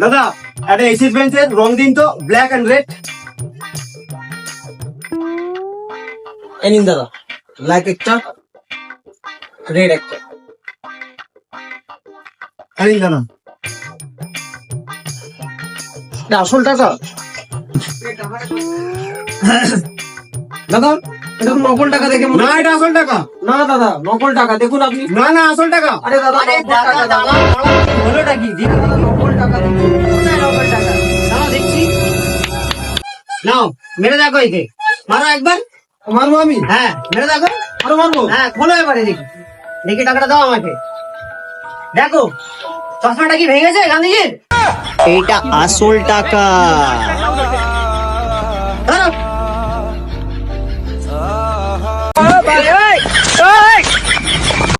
দাদা একটা axis pencil রং দিন তো ব্ল্যাক এন্ড রেড এই নিন দাদা ব্ল্যাক একটা রেড একটা। আরে দাদা। এটা আসল টাকা। দাদা এটা নকল টাকা দেখে না এটা আসল টাকা। না দাদা নকল টাকা দেখুন আপনি। না না আসল টাকা। আরে দাদা নকল টাকা দাদা হলোটা কি? নকল টাকা নকল টাকা। দাঁড়াও দেখছি। নাও মেরে দেখো একে। মারো একবার। মারবো আমি? হ্যাঁ মেরে দেখো। আরও মারবো? হ্যাঁ খোলো এবারে দেখি। দেখি টাকাটা দাও আমাকে। দেখো চশমাটা কি ভেঙেছে গান্ধীজির? এইটা আসল টাকা। Pak.